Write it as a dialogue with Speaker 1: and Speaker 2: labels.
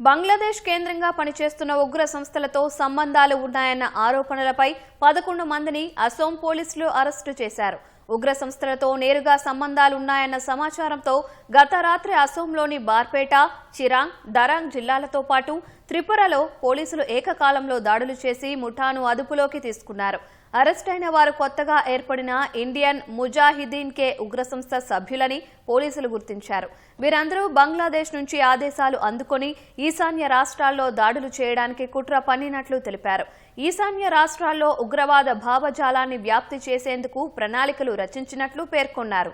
Speaker 1: బంగ్లాదేశ్ కేంద్రంగా పనిచేస్తున్న ఉగ్ర సంస్థలతో సంబంధాలు ఉన్నాయన్న ఆరోపణలపై పదకొండు మందిని అసోం పోలీసులు అరెస్టు చేశారు. ఉగ్ర సంస్థలతో నేరుగా సంబంధాలున్నాయన్న సమాచారంతో గత రాత్రి అసోంలోని బార్పేట చిరాంగ్ దరాంగ్ జిల్లాలతో పాటు త్రిపురలో పోలీసులు ఏకకాలంలో దాడులు చేసి ముఠాను అదుపులోకి తీసుకున్నారు. అరెస్ట్ అయిన వారు కొత్తగా ఏర్పడిన ఇండియన్ ముజాహిదీన్ కే ఉగ్ర సంస్థ సభ్యులని పోలీసులు గుర్తించారు. వీరందరూ బంగ్లాదేశ్ నుంచి ఆదేశాలు అందుకొని ఈశాన్య రాష్ట్రాల్లో దాడులు చేయడానికి కుట్ర పన్నినట్లు తెలిపారు. ఈశాన్య రాష్ట్రాల్లో ఉగ్రవాద భావజాలాన్ని వ్యాప్తి చేసేందుకు ప్రణాళికలు రచించినట్లు పేర్కొన్నారు.